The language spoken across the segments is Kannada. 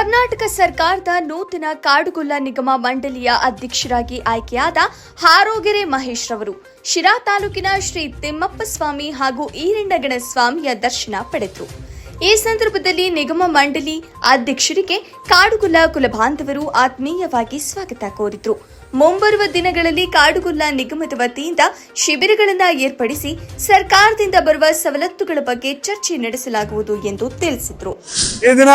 ಕರ್ನಾಟಕ ಸರ್ಕಾರದ ನೂತನ ಕಾಡುಗೊಲ್ಲ ನಿಗಮ ಮಂಡಳಿಯ ಅಧ್ಯಕ್ಷರಾಗಿ ಆಯ್ಕೆಯಾದ ಹಾರೋಗೆರೆ ಮಹೇಶ್ ರವರು ಶಿರಾ ತಾಲೂಕಿನ ಶ್ರೀ ತಿಮ್ಮಪ್ಪ ಸ್ವಾಮಿ ಹಾಗೂ ಈರಣ್ಣಗಣ ಸ್ವಾಮಿಯ ದರ್ಶನ ಪಡೆದರು. ಈ ಸಂದರ್ಭದಲ್ಲಿ ನಿಗಮ ಮಂಡಳಿ ಅಧ್ಯಕ್ಷರಿಗೆ ಕಾಡುಗುಲ್ಲ ಕುಲಬಾಂಧವರು ಆತ್ಮೀಯವಾಗಿ ಸ್ವಾಗತ ಕೋರಿದ್ರು. ಮುಂಬರುವ ದಿನಗಳಲ್ಲಿ ಕಾಡುಗುಲ್ಲ ನಿಗಮದ ವತಿಯಿಂದ ಶಿಬಿರಗಳನ್ನು ಏರ್ಪಡಿಸಿ ಸರ್ಕಾರದಿಂದ ಬರುವ ಸವಲತ್ತುಗಳ ಬಗ್ಗೆ ಚರ್ಚೆ ನಡೆಸಲಾಗುವುದು ಎಂದು ತಿಳಿಸಿದರು. ಈ ದಿನ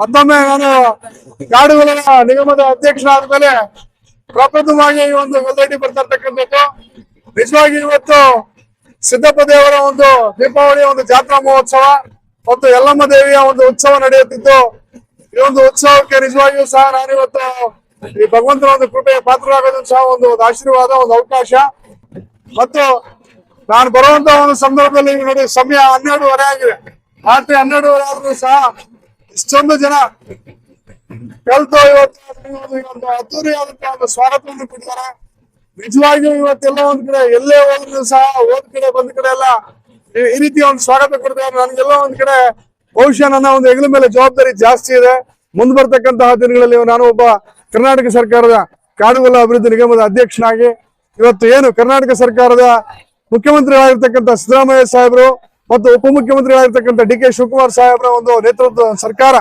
ಮತ್ತೊಮ್ಮೆ ನಾನು ನಿಗಮದ ಅಧ್ಯಕ್ಷನಾದ ಮೇಲೆ ಪ್ರಪ್ರಥಮವಾಗಿ ಒಂದು ಗೊಲ್ರಡ್ಡಿ ಬರ್ತಾ ನಿಜವಾಗಿ ಇವತ್ತು ಸಿದ್ದಪ್ಪ ದೇವರ ಒಂದು ದೀಪಾವಳಿ, ಒಂದು ಜಾತ್ರಾ ಮಹೋತ್ಸವ ಮತ್ತು ಯಲ್ಲಮ್ಮ ದೇವಿಯ ಒಂದು ಉತ್ಸವ ನಡೆಯುತ್ತಿದ್ದು. ಈ ಒಂದು ಉತ್ಸವಕ್ಕೆ ನಿಜವಾಗಿಯೂ ಸಹ ನಾನಿವತ್ತು ಈ ಭಗವಂತನ ಒಂದು ಕೃಪೆಯ ಪಾತ್ರರಾಗೋದು ಸಹ ಒಂದು ಒಂದು ಆಶೀರ್ವಾದ, ಒಂದು ಅವಕಾಶ. ಮತ್ತು ನಾನು ಬರುವಂತ ಒಂದು ಸಂದರ್ಭದಲ್ಲಿ ನೋಡಿ ಸಮಯ ಹನ್ನೆರಡುವರೆ ಆಗಿದೆ. ರಾತ್ರಿ ಹನ್ನೆರಡುವರೆ ಆದ್ರೂ ಸಹ ಇಷ್ಟೊಂದು ಜನ ಕಲ್ತು ಇವತ್ತು ಒಂದು ಅದ್ದೂರಿಯಾದಂತಹ ಒಂದು ಸ್ವಾಗತವನ್ನು ಕೊಟ್ಟಿದ್ದಾರೆ ನಿಜವಾಗಿಯೂ ಇವತ್ತೆಲ್ಲ ಒಂದ್ ಕಡೆ, ಎಲ್ಲೇ ಹೋದ್ರು ಸಹ ಹೋದ್ ಕಡೆ, ಬಂದ ಕಡೆ ಎಲ್ಲ ಈ- ರೀತಿ ಒಂದು ಸ್ವಾಗತ ಕೊಡ್ತಾರೆ. ನನಗೆಲ್ಲ ಒಂದ್ ಕಡೆ ಬಹುಶಃ ನನ್ನ ಒಂದು ಹೆಗಲ ಮೇಲೆ ಜವಾಬ್ದಾರಿ ಜಾಸ್ತಿ ಇದೆ. ಮುಂದ್ ಬರ್ತಕ್ಕಂತಹ ದಿನಗಳಲ್ಲಿ ನಾನು ಒಬ್ಬ ಕರ್ನಾಟಕ ಸರ್ಕಾರದ ಕಾಡುಗೊಲ್ಲ ಅಭಿವೃದ್ಧಿ ನಿಗಮದ ಅಧ್ಯಕ್ಷನಾಗಿ ಇವತ್ತು ಏನು ಕರ್ನಾಟಕ ಸರ್ಕಾರದ ಮುಖ್ಯಮಂತ್ರಿಗಳಾಗಿರ್ತಕ್ಕಂಥ ಸಿದ್ದರಾಮಯ್ಯ ಸಾಹೇಬರು ಮತ್ತು ಉಪಮುಖ್ಯಮಂತ್ರಿಗಳಾಗಿರ್ತಕ್ಕಂಥ ಡಿ ಕೆ ಶಿವಕುಮಾರ್ ಸಾಹೇಬರ ಒಂದು ನೇತೃತ್ವದ ಸರ್ಕಾರ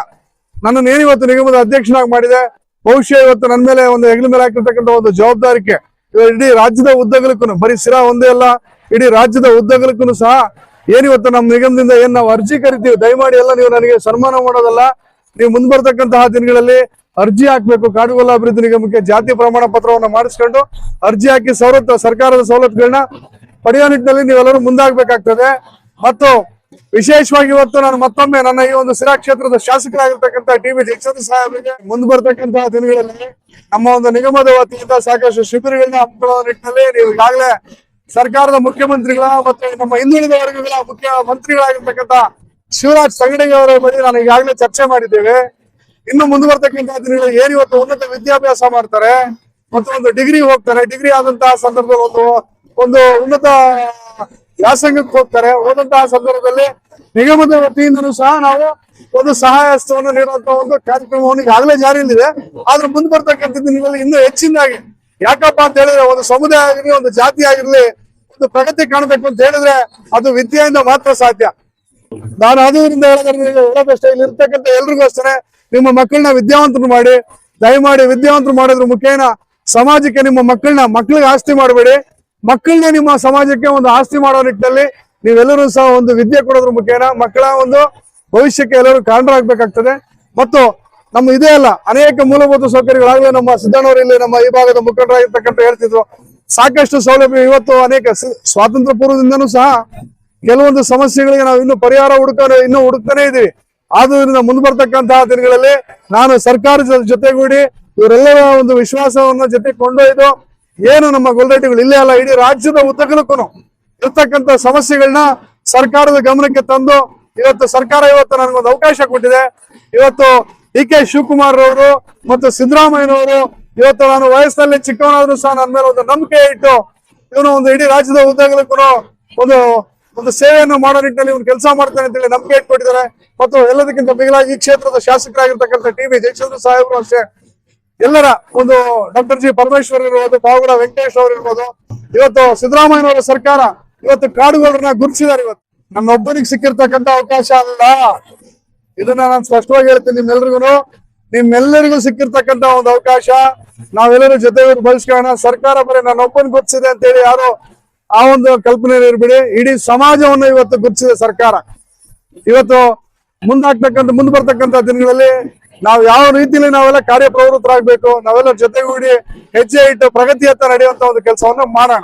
ನನ್ನನ್ನು ಇವತ್ತು ನಿಗಮದ ಅಧ್ಯಕ್ಷನಾಗಿ ಮಾಡಿದೆ. ಬಹುಶಃ ಇವತ್ತು ನನ್ನ ಮೇಲೆ ಒಂದು ಹೆಗಲ ಮೇಲೆ ಹಾಕಿರ್ತಕ್ಕಂಥ ಒಂದು ಜವಾಬ್ದಾರಿಕೆ. ಇಡೀ ರಾಜ್ಯದ ಉದ್ದಗಲಕ್ಕೂ ಬರೀ ಸಿರಾ ಒಂದೇ ಅಲ್ಲ, ಇಡೀ ರಾಜ್ಯದ ಉದ್ದಗಲಕ್ಕೂ ಸಹ ಏನಿವತ್ತು ನಮ್ಮ ನಿಗಮದಿಂದ ಏನ್ ನಾವು ಅರ್ಜಿ ಕರಿತೀವಿ, ದಯಮಾಡಿ ಎಲ್ಲ ನೀವು ನನಗೆ ಸನ್ಮಾನ ಮಾಡೋದಲ್ಲ. ನೀವು ಮುಂದ್ ಬರ್ತಕ್ಕಂತಹ ದಿನಗಳಲ್ಲಿ ಅರ್ಜಿ ಹಾಕ್ಬೇಕು ಕಾಡುಗೊಲ್ಲ ಅಭಿವೃದ್ಧಿ ನಿಗಮಕ್ಕೆ ಜಾತಿ ಪ್ರಮಾಣ ಪತ್ರವನ್ನ ಮಾಡಿಸ್ಕೊಂಡು ಅರ್ಜಿ ಹಾಕಿ ಸವಲತ್ತು ಸರ್ಕಾರದ ಸವಲತ್ತುಗಳನ್ನ ಪಡೆಯೋ ನಿಟ್ಟಿನಲ್ಲಿ ನೀವೆಲ್ಲರೂ ಮುಂದಾಗ್ಬೇಕಾಗ್ತದೆ. ಮತ್ತು ವಿಶೇಷವಾಗಿ ಇವತ್ತು ನಾನು ಮತ್ತೊಮ್ಮೆ ನನ್ನ ಈ ಒಂದು ಸಿರಾ ಕ್ಷೇತ್ರದ ಶಾಸಕರಾಗಿರ್ತಕ್ಕಂಥ ಟಿ ವಿ ಜಗಕ್ಷೇತ್ರ ಸಾಹೇಬರಿಗೆ ಮುಂದೆ ಬರ್ತಕ್ಕಂತಹ ದಿನಗಳಲ್ಲಿ ನಮ್ಮ ಒಂದು ನಿಗಮದ ವತಿಯಿಂದ ಸಾಕಷ್ಟು ಶಿಬಿರಗಳನ್ನ ಹಮ್ಮಿಕೊಳ್ಳೋ ನಿಟ್ಟಿನಲ್ಲಿ ನೀವು ಈಗಾಗಲೇ ಸರ್ಕಾರದ ಮುಖ್ಯಮಂತ್ರಿಗಳ ಮತ್ತೆ ನಮ್ಮ ಹಿಂದುಳಿದ ವರ್ಗಗಳ ಮುಖ್ಯ ಮಂತ್ರಿಗಳಾಗಿರ್ತಕ್ಕಂಥ ಶಿವರಾಜ್ ಸಂಗಡಿಗೆ ಅವರ ನಾನು ಈಗಾಗಲೇ ಚರ್ಚೆ ಮಾಡಿದ್ದೇವೆ. ಇನ್ನು ಮುಂದುವರ್ತಕ್ಕಂತಹ ದಿನಗಳು ಏನು ಇವತ್ತು ಉನ್ನತ ವಿದ್ಯಾಭ್ಯಾಸ ಮಾಡ್ತಾರೆ ಮತ್ತು ಒಂದು ಡಿಗ್ರಿ ಹೋಗ್ತಾರೆ. ಡಿಗ್ರಿ ಆದಂತಹ ಸಂದರ್ಭದಲ್ಲಿ ಒಂದು ಒಂದು ಉನ್ನತ ವ್ಯಾಸಂಗಕ್ಕೆ ಹೋಗ್ತಾರೆ. ಹೋದಂತಹ ಸಂದರ್ಭದಲ್ಲಿ ನಿಗಮದ ವತಿಯಿಂದನೂ ಸಹ ನಾವು ಒಂದು ಸಹಾಯ ಹಸ್ತವನ್ನು ನೀಡುವಂತ ಒಂದು ಕಾರ್ಯಕ್ರಮವನ್ನು ಈಗಾಗಲೇ ಜಾರಿಯಲ್ಲಿದೆ. ಆದ್ರೆ ಮುಂದೆ ಬರ್ತಕ್ಕಂಥ ದಿನಗಳಲ್ಲಿ ಇನ್ನೂ ಹೆಚ್ಚಿನದಾಗಿ ಯಾಕಪ್ಪ ಅಂತ ಹೇಳಿದ್ರೆ ಒಂದು ಸಮುದಾಯ ಆಗಿರ್ಲಿ ಒಂದು ಜಾತಿ ಆಗಿರ್ಲಿ ಒಂದು ಪ್ರಗತಿ ಕಾಣಬೇಕು ಅಂತ ಹೇಳಿದ್ರೆ ಅದು ವಿದ್ಯೆಯಿಂದ ಮಾತ್ರ ಸಾಧ್ಯ. ನಾನು ಅದರಿಂದ ಹೇಳೋದಷ್ಟೇ ಇಲ್ಲಿ ಇರ್ತಕ್ಕಂಥ ಎಲ್ರಿಗೂ ಅಷ್ಟೇ ನಿಮ್ಮ ಮಕ್ಕಳನ್ನ ವಿದ್ಯಾವಂತರು ಮಾಡಿ, ದಯಮಾಡಿ ವಿದ್ಯಾವಂತರು ಮಾಡೋದ್ರ ಮುಖೇನ ಸಮಾಜಕ್ಕೆ ನಿಮ್ಮ ಮಕ್ಕಳನ್ನ, ಮಕ್ಕಳಿಗೆ ಆಸ್ತಿ ಮಾಡಬೇಡಿ. ಮಕ್ಕಳನ್ನ ನಿಮ್ಮ ಸಮಾಜಕ್ಕೆ ಒಂದು ಆಸ್ತಿ ಮಾಡೋ ನಿಟ್ಟಿನಲ್ಲಿ ನೀವೆಲ್ಲರೂ ಸಹ ಒಂದು ವಿದ್ಯೆ ಕೊಡೋದ್ರ ಮುಖೇನ ಮಕ್ಕಳ ಒಂದು ಭವಿಷ್ಯಕ್ಕೆ ಎಲ್ಲರೂ ಕಾರಣರಾಗಬೇಕಾಗ್ತದೆ. ಮತ್ತು ನಮ್ಮ ಇದೇ ಅಲ್ಲ, ಅನೇಕ ಮೂಲಭೂತ ಸೌಕರ್ಯಗಳಾಗಲೇ ನಮ್ಮ ಸಿದ್ದಣ್ಣವರು ಇಲ್ಲಿ ನಮ್ಮ ಈ ಭಾಗದ ಮುಖಂಡರಾಗಿರ್ತಕ್ಕಂಥ ಹೇಳ್ತಿದ್ರು. ಸಾಕಷ್ಟು ಸೌಲಭ್ಯ ಇವತ್ತು ಅನೇಕ ಸ್ವಾತಂತ್ರ್ಯ ಪೂರ್ವದಿಂದನೂ ಸಹ ಕೆಲವೊಂದು ಸಮಸ್ಯೆಗಳಿಗೆ ನಾವು ಇನ್ನು ಪರಿಹಾರ ಹುಡುಕ ಇನ್ನೂ ಹುಡುಕ್ತಾನೆ ಇದೀವಿ ಆದ್ರಿಂದ ಮುಂದೆ ಬರ್ತಕ್ಕಂತಹ ದಿನಗಳಲ್ಲಿ ನಾನು ಸರ್ಕಾರದ ಜೊತೆಗೂಡಿ ಇವರೆಲ್ಲರ ಒಂದು ವಿಶ್ವಾಸವನ್ನ ಜೊತೆ ಕೊಂಡೊಯ್ದು ಏನು ನಮ್ಮ ಗೊಲ್ರಟ್ಟಿಗಳು ಇಲ್ಲೇ ಅಲ್ಲ, ಇಡೀ ರಾಜ್ಯದ ಉದ್ದಗಲಕ್ಕೂ ಇರ್ತಕ್ಕಂಥ ಸಮಸ್ಯೆಗಳನ್ನ ಸರ್ಕಾರದ ಗಮನಕ್ಕೆ ತಂದು ಇವತ್ತು ಸರ್ಕಾರ ಇವತ್ತು ನನಗೊಂದು ಅವಕಾಶ ಕೊಟ್ಟಿದೆ. ಇವತ್ತು ಡಿ ಕೆ ಶಿವಕುಮಾರ್ ಅವರು ಮತ್ತು ಸಿದ್ದರಾಮಯ್ಯನವರು ಇವತ್ತು ನಾನು ವಯಸ್ಸಿನಲ್ಲಿ ಚಿಕ್ಕವನಾದ್ರೂ ಸಹ ನನ್ನ ಮೇಲೆ ಒಂದು ನಂಬಿಕೆ ಇಟ್ಟು ಇವನು ಒಂದು ಇಡೀ ರಾಜ್ಯದ ಉದ್ದಗಲಕ್ಕೂ ಒಂದು ಒಂದು ಸೇವೆಯನ್ನು ಮಾಡೋ ನಿಟ್ಟಿನಲ್ಲಿ ಇವನು ಕೆಲಸ ಮಾಡ್ತಾನೆ ಅಂತೇಳಿ ನಂಬಿಕೆ ಇಟ್ಕೊಟ್ಟಿದ್ದಾರೆ ಮತ್ತು ಎಲ್ಲದಕ್ಕಿಂತ ಮಿಗಿಲಾಗಿ ಈ ಕ್ಷೇತ್ರದ ಶಾಸಕರಾಗಿರ್ತಕ್ಕಂಥ ಟಿ ಬಿ ಜಯಚಂದ್ರ ಸಾಹೇಬರು ಅಷ್ಟೇ. ಎಲ್ಲರ ಒಂದು ಡಾಕ್ಟರ್ ಜಿ ಪರಮೇಶ್ವರ್ ಇರ್ಬೋದು, ಪಾವಗಡ ವೆಂಕಟೇಶ್ ಅವರು ಇರ್ಬೋದು. ಇವತ್ತು ಸಿದ್ದರಾಮಯ್ಯನವರ ಸರ್ಕಾರ ಇವತ್ತು ಕಾಡುಗಳನ್ನ ಗುರುತಿಸಿದ್ದಾರೆ ಇವತ್ತು. ನನ್ನೊಬ್ಬನಿಗೆ ಸಿಕ್ಕಿರ್ತಕ್ಕಂಥ ಅವಕಾಶ ಅಲ್ಲ. ಇದನ್ನ ನಾನು ಸ್ಪಷ್ಟವಾಗಿ ಹೇಳ್ತೀನಿ ನಿಮ್ಮೆಲ್ರಿಗೂ ನಿಮ್ಮೆಲ್ಲರಿಗೂ ಸಿಕ್ಕಿರ್ತಕ್ಕಂತ ಒಂದು ಅವಕಾಶ. ನಾವೆಲ್ಲರೂ ಜೊತೆ ಬಳಸ್ಕೋಣ ಸರ್ಕಾರ ಬರೀ ಗುಡ್ಸಿದೆ ಅಂತ ಹೇಳಿ ಯಾರು ಆ ಒಂದು ಕಲ್ಪನೆ ಇರ್ಬಿಡಿ. ಇಡೀ ಸಮಾಜವನ್ನು ಇವತ್ತು ಗುರುತಿಸಿದೆ ಸರ್ಕಾರ. ಇವತ್ತು ಮುಂದಾಗ್ತಕ್ಕಂಥ, ಮುಂದೆ ಬರ್ತಕ್ಕಂಥ ದಿನಗಳಲ್ಲಿ ನಾವು ಯಾವ ರೀತಿಯಲ್ಲಿ ನಾವೆಲ್ಲ ಕಾರ್ಯಪ್ರವೃತ್ತರಾಗಬೇಕು, ನಾವೆಲ್ಲ ಜೊತೆಗೂಡಿ ಹೆಜ್ಜೆ ಇಟ್ಟು ಪ್ರಗತಿಯತ್ತ ನಡೆಯುವಂತ ಒಂದು ಕೆಲಸವನ್ನು ಮಾಡೋಣ.